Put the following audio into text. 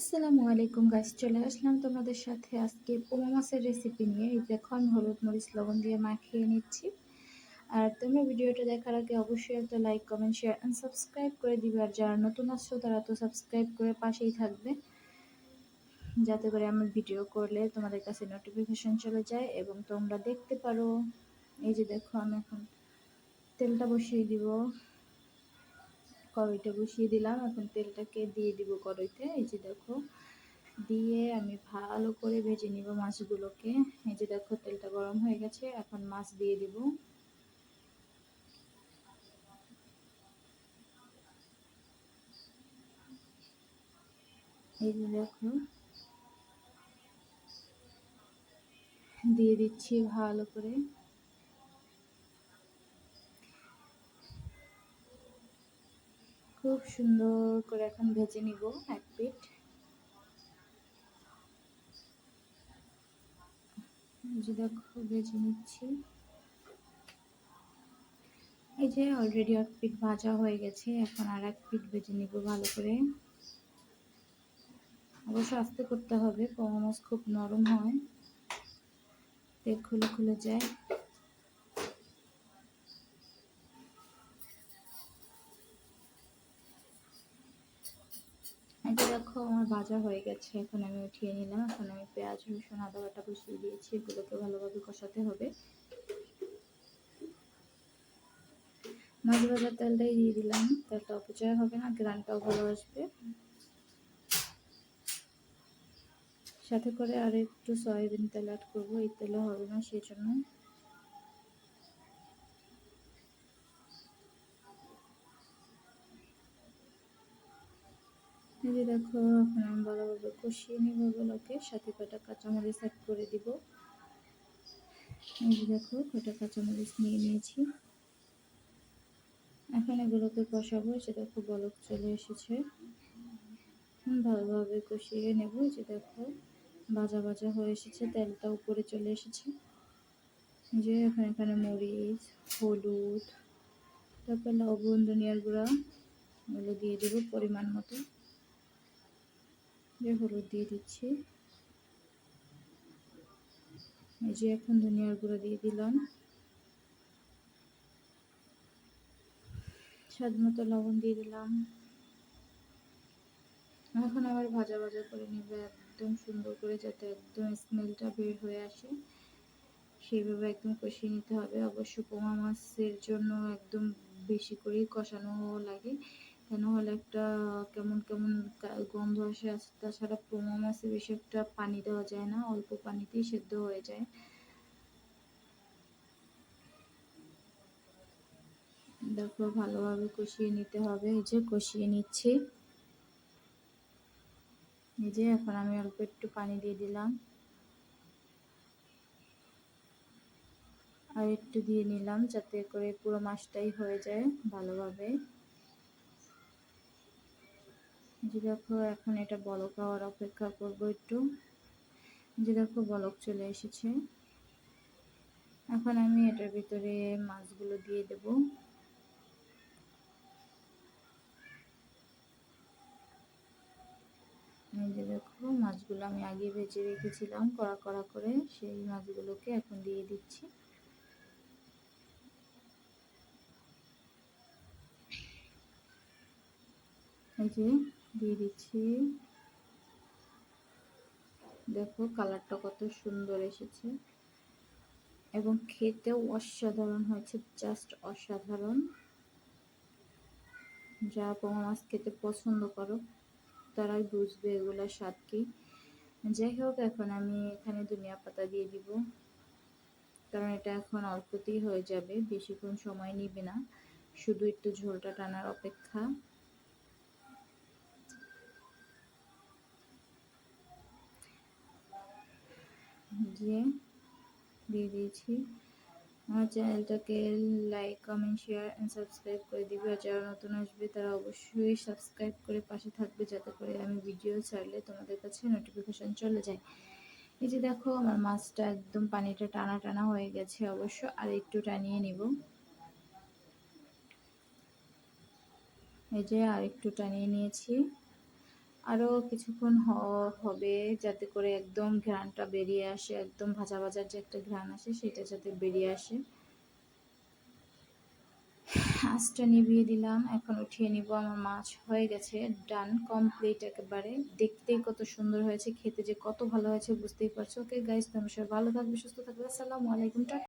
আসসালামু আলাইকুম গাইস চলে আসলাম তোমাদের সাথে আজকে পোমা মাছের রেসিপি নিয়ে। এই দেখো আমি হলুদ মরিচ, লবণ দিয়ে মাখিয়ে নিচ্ছি। আর তোমরা ভিডিওটা দেখার আগে অবশ্যই একটা like comment share and subscribe করে দিবে। আর যারা নতুন আসছো, তারা তো সাবস্ক্রাইব করে পাশেই থাকবে। যাতে করে আমার ভিডিও করলে তোমাদের কাছে নোটিফিকেশন চলে যায় এবং তোমরা দেখতে পারো। এই যে দেখো, আমি এখন তেলটা বসিয়ে দিব। কড়াইটা বসিয়ে দিলাম। এখন তেলটাকে দিয়ে দিব কড়াইতে। এই যে দেখো, দিয়ে আমি ভালো করে ভেজে নিব মাছগুলোকে। এই যে দেখো, তেলটা গরম হয়ে গেছে। এখন মাছ দিয়ে দিব। এই যে দেখো, দিয়ে দিচ্ছি ভালো করে। খুব সুন্দর করে এখন ভেজে নিব এক পিঠ। যে দেখো ভেজে নিচ্ছি। এই যে অলরেডি এক পিঠ ভাজা হয়ে গেছে, এখন আর এক পিঠ ভেজে নিব ভালো করে। অবশ্য আস্তে করতে হবে পোমা মাছ খুব নরম হয়। খুলে খুলে যায়। ভাজা হয়ে গেছে। এখন আমি উঠিয়ে নিলাম। এখন আমি পেঁয়াজ, রসুন, আদা বাটা বসিয়ে দিয়েছি। এগুলোকে ভালোভাবে কষাতে হবে। মাছ ভাজার তেলটাই দিয়ে দিলাম। তেলটা অপচয় হবে না গ্রানটাও ভালো আসবে। সাথে করে আর একটু সয়াবিন তেল অ্যাড করব। এই তেলে হবে না সেই জন্য এই যে দেখো, এখন আমি ভালোভাবে কষিয়ে নিব এগুলোকে। সাথে কটা কাঁচামরিচ অ্যাড করে দিব। এই যে দেখো কটা কাঁচামরিচ নিয়ে নিয়েছি। এখন এগুলোকে কষাবো যে দেখো, বলক চলে এসেছে। ভালোভাবে কষিয়ে নেব যে দেখো, ভাজা ভাজা হয়ে এসেছে, তেলটা উপরে চলে এসেছে। যে এখন এখানে মরিচ, হলুদ, তারপর লবণ, ধনিয়ার গুঁড়া, এগুলো দিয়ে দেবো পরিমাণ মতো। হলুদ দিয়ে দিচ্ছি। এই যে এখন ধনিয়ার গুঁড়ো দিয়ে দিলাম। স্বাদ মতো লবণ দিয়ে দিলাম। এখন আবার ভাজা ভাজা করে নেবে, একদম সুন্দর করে যাতে একদম স্মেলটা বের হয়ে আসে। সেইভাবে একদম কষিয়ে নিতে হবে। অবশ্য পোমা মাছের জন্য একদম বেশি করেই কষানো লাগে। কেন হলে একটা কেমন কেমন গন্ধ আসে তাছাড়া পোমা মাছে বেশি একটা পানি দেওয়া যায় না, অল্প পানিতেই সেদ্ধ হয়ে যায়। দেখো, ভালোভাবে কষিয়ে নিতে হবে, এই যে কষিয়ে নিচ্ছি। এই যে এখন আমি অল্প একটু পানি দিয়ে দিলাম। আর একটু দিয়ে নিলাম, যাতে করে পুরো মাছটাই হয়ে যায় ভালোভাবে। যে দেখো, এখন এটা বলক হওয়ার অপেক্ষা করব একটু। যে দেখো, বলক চলে এসেছে। এখন আমি এটার ভিতরে মাছগুলো দিয়ে দেব। যে দেখো, মাছগুলো আমি আগে ভেজে রেখেছিলাম, কড়া কড়া করে। সেই মাছগুলোকে এখন দিয়ে দিচ্ছি। এই যে দিয়ে দিচ্ছি। দেখো কালারটা কত সুন্দর এসেছে। এবং খেতেও অসাধারণ হয়েছে, জাস্ট অসাধারণ। যা পোমা মাছ খেতে পছন্দ করো, তারাই বুঝবে এগুলোর স্বাদ কি। যাই হোক, এখন আমি এখানে ধনিয়া পাতা দিয়ে দিব। কারণ এটা এখন অল্পতেই হয়ে যাবে, বেশিক্ষণ সময় নিবে না। শুধু একটু ঝোলটা টানার অপেক্ষা। দিয়ে দিয়ে দিয়েছি। আমার চ্যানেলটাকে like comment share and subscribe করে দিবে। আর যারা নতুন আসবে, তারা অবশ্যই সাবস্ক্রাইব করে পাশে থাকবে যাতে করে আমি ভিডিও ছাড়লে তোমাদের কাছে নোটিফিকেশান চলে যায়। এই যে দেখো, আমার মাছটা একদম পানিটা টানা টানা হয়ে গেছে অবশ্য, আর একটু টানিয়ে নিব। এই যে আর একটু টানিয়ে নিয়েছি। আরও কিছুক্ষণ হবে যাতে করে একদম ঘ্রাণটা বেরিয়ে আসে, একদম ভাজা ভাজার যে একটা ঘ্রাণ আসে সেটা যাতে বেরিয়ে আসে। আঁচটা নিভিয়ে দিলাম, এখন উঠিয়ে নিব। আমার মাছ হয়ে গেছে, ডান কমপ্লিট একেবারে। দেখতেই কত সুন্দর হয়েছে, খেতে যে কত ভালো হয়েছে, বুঝতেই পারছ। ওকে গাইস তোমরা সবাই ভালো থাকবে, সুস্থ থাকবে। আসসালামু আলাইকুম